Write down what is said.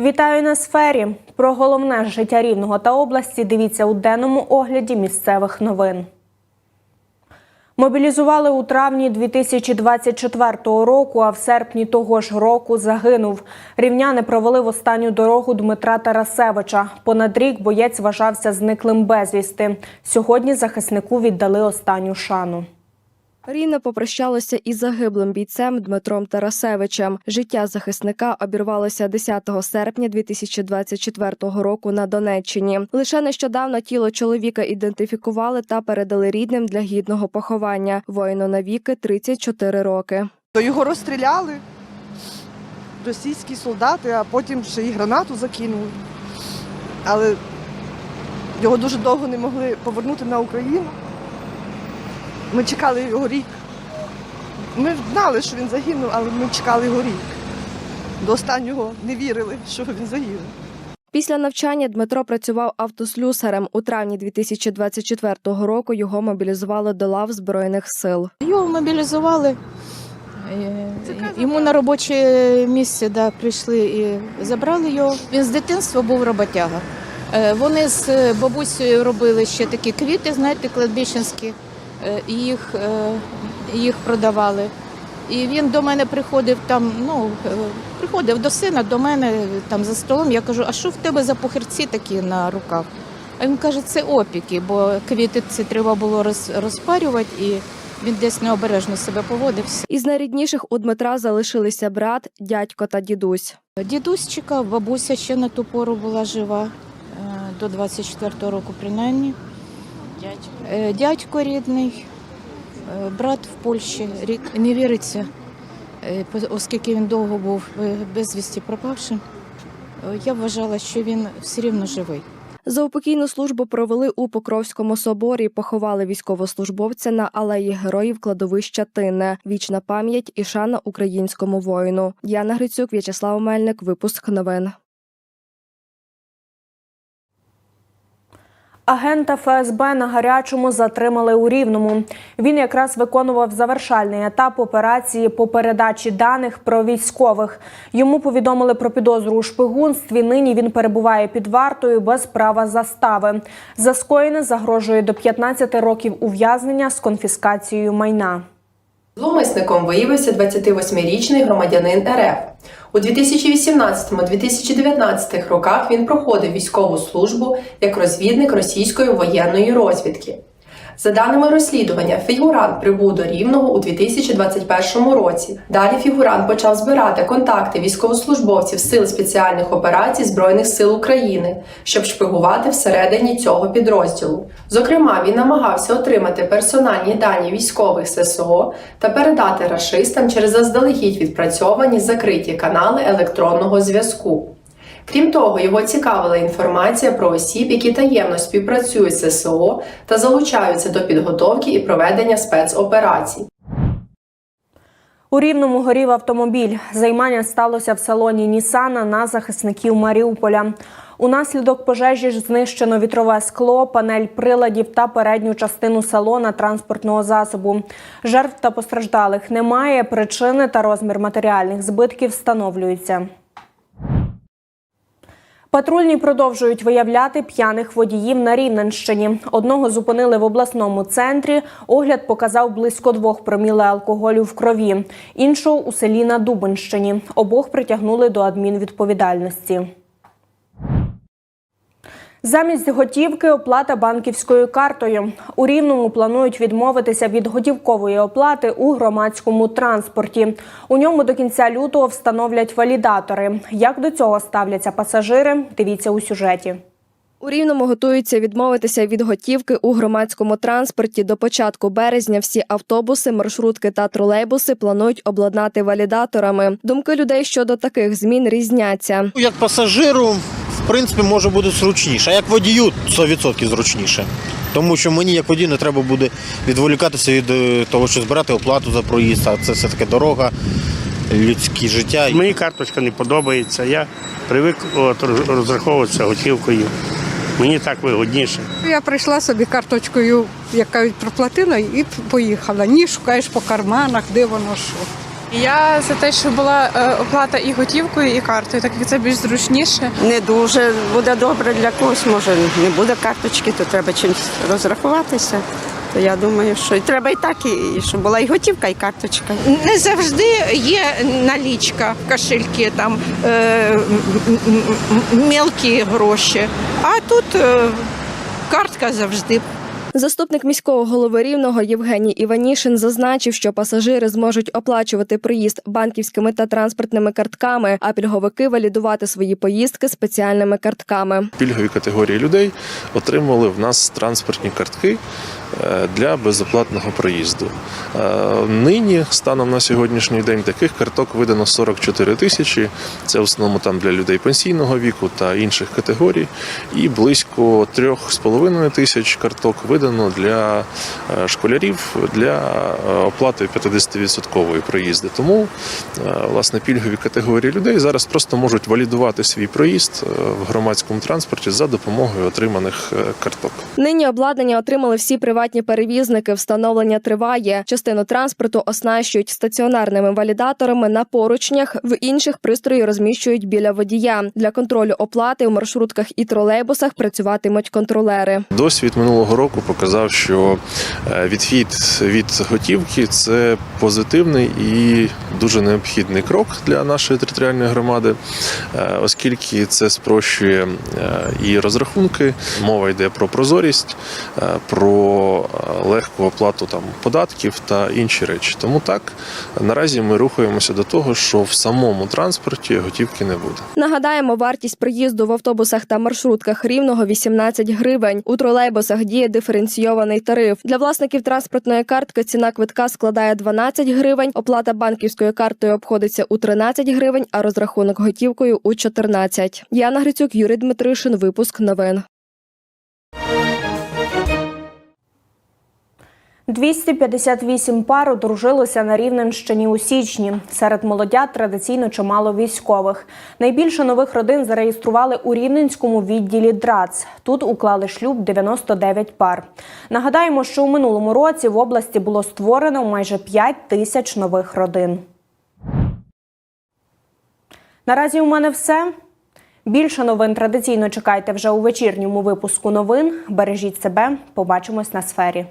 Вітаю на сфері. Про головне життя рівного та області дивіться у денному огляді місцевих новин. Мобілізували у травні 2024 року, а в серпні того ж року загинув. Рівняни провели в останню дорогу Дмитра Тарасевича. Понад рік боєць вважався зниклим безвісти. Сьогодні захиснику віддали останню шану. Рівне попрощалося із загиблим бійцем Дмитром Тарасевичем. Життя захисника обірвалося 10 серпня 2024 року на Донеччині. Лише нещодавно тіло чоловіка ідентифікували та передали рідним для гідного поховання. Воїну навіки 34 роки. То його розстріляли російські солдати, а потім ще й гранату закинули. Але його дуже довго не могли повернути на Україну. Ми чекали його рік. Ми знали, що він загинув, але ми чекали його рік. До останнього не вірили, що він загинув. Після навчання Дмитро працював автослюсарем. У травні 2024 року його мобілізували до лав збройних сил. Його мобілізували. Е, Йому на робоче місце да, прийшли і забрали його. Він з дитинства був роботяга. Е, Вони з бабусею робили ще такі квіти, знаєте, кладбищенські, їх, е, їх продавали. І він до мене приходив там, ну, е, приходив до сина, до мене там за столом. Я кажу, а що в тебе за похирці такі на руках? А він каже, це опіки, бо квіти ці треба було роз- розпарювати, і він десь необережно себе поводився. Із найрідніших у Дмитра залишилися брат, дядько та дідусь. Дідусь чекав, бабуся ще на ту пору була жива, е, до 24-го року принаймні. Дядько, Дядько рідний, е, брат в Польщі, рік не віриться, е, оскільки він довго був е, безвісті пропавшим. е, Я вважала, що він все рівно живий. Заупокійну службу провели у Покровському соборі. Поховали військовослужбовця на алеї героїв кладовища Тинне. Вічна пам'ять і шана українському воїну. Яна Грицюк, В'ячеслав Мельник. Випуск новин. Агента ФСБ на гарячому затримали у Рівному. Він якраз виконував завершальний етап операції по передачі даних про військових. Йому повідомили про підозру у шпигунстві. Нині він перебуває під вартою без права застави. За скоєне загрожує до 15 років ув'язнення з конфіскацією майна. Зловмисником виявився 28-річний громадянин РФ. У 2018-2019 роках він проходив військову службу як розвідник російської воєнної розвідки. За даними розслідування, фігурант прибув до Рівного у 2021 році. Далі фігурант почав збирати контакти військовослужбовців Сил спеціальних операцій Збройних сил України, щоб шпигувати всередині цього підрозділу. Зокрема, він намагався отримати персональні дані військових ССО та передати рашистам через заздалегідь відпрацьовані закриті канали електронного зв'язку. Крім того, його цікавила інформація про осіб, які таємно співпрацюють з ССО та залучаються до підготовки і проведення спецоперацій. У Рівному горів автомобіль. Займання сталося в салоні Нісана на захисників Маріуполя. Унаслідок пожежі ж знищено вітрове скло, панель приладів та передню частину салона транспортного засобу. Жертв та постраждалих немає. Причини та розмір матеріальних збитків встановлюються. Патрульні продовжують виявляти п'яних водіїв на Рівненщині. Одного зупинили в обласному центрі. Огляд показав близько двох проміле алкоголю в крові. Іншого у селі на Дубинщині. Обох притягнули до адмінвідповідальності. Замість готівки оплата банківською картою. У Рівному планують відмовитися від готівкової оплати у громадському транспорті. У ньому до кінця лютого встановлять валідатори. Як до цього ставляться пасажири? Дивіться у сюжеті. У Рівному готуються відмовитися від готівки у громадському транспорті. До початку березня всі автобуси, маршрутки та тролейбуси планують обладнати валідаторами. Думки людей щодо таких змін різняться. Як пасажиру, в принципі, може бути зручніше, а як водію 100% зручніше. Тому що мені, як водію, не треба буде відволікатися від е, того, що збирати оплату за проїзд, а це все-таки дорога, людське життя. Мені карточка не подобається. Я привик розраховуватися готівкою. Мені так вигодніше. Я прийшла собі карточкою, як кажуть, проплатила і поїхала. Ні, шукаєш по карманах, де воно що. Я за те, щоб була е, оплата і готівкою, і картою, так як це більш зручніше. не дуже буде добре для когось. Може не буде карточки, то треба чимось розрахуватися. То я думаю, що і треба і так, і, щоб була і готівка, і карточка. Не завжди є налічка в кошельки, там е, м- м- м- мелкі гроші. А тут е, картка завжди. Заступник міського голови рівного Євгеній Іванішин зазначив, що пасажири зможуть оплачувати проїзд банківськими та транспортними картками, а пільговики валідувати свої поїздки спеціальними картками. пільгові категорії людей отримали в нас транспортні картки для безоплатного проїзду. Е, Нині, станом на сьогоднішній день, таких карток видано 44 тисячі. Це в основному там для людей пенсійного віку та інших категорій. І близько 3,5 тисяч карток видано для е, школярів для е, оплати 50% проїзду. Тому е, власне пільгові категорії людей зараз просто можуть валідувати свій проїзд е, в громадському транспорті за допомогою отриманих е, карток. Нині обладнання отримали всі приватні перевізники. Встановлення триває. Частину транспорту оснащують стаціонарними валідаторами на поручнях. В інших пристрої розміщують біля водія. Для контролю оплати у маршрутках і тролейбусах працюватимуть контролери. Досвід минулого року показав, що е, відхід від готівки це позитивний і дуже необхідний крок для нашої територіальної громади, е, оскільки це спрощує е, і розрахунки. Мова йде про прозорість, е, легку оплату там податків та інші речі. Тому так наразі ми рухаємося до того, що в самому транспорті готівки не буде. Нагадаємо, вартість проїзду в автобусах та маршрутках рівного 18 гривень. У тролейбусах діє диференційований тариф. Для власників транспортної картки ціна квитка складає 12 гривень. Оплата банківською картою обходиться у 13 гривень, а розрахунок готівкою у 14. Яна Грицюк, Юрій Дмитришин. Випуск новин. 258 пар одружилося на Рівненщині у січні. Серед молодят традиційно чимало військових. Найбільше нових родин зареєстрували у Рівненському відділі ДРАЦ. Тут уклали шлюб 99 пар. Нагадаємо, що у минулому році в області було створено майже 5 тисяч нових родин. Наразі у мене все. Більше новин традиційно чекайте вже у вечірньому випуску новин. Бережіть себе. Побачимось на сфері.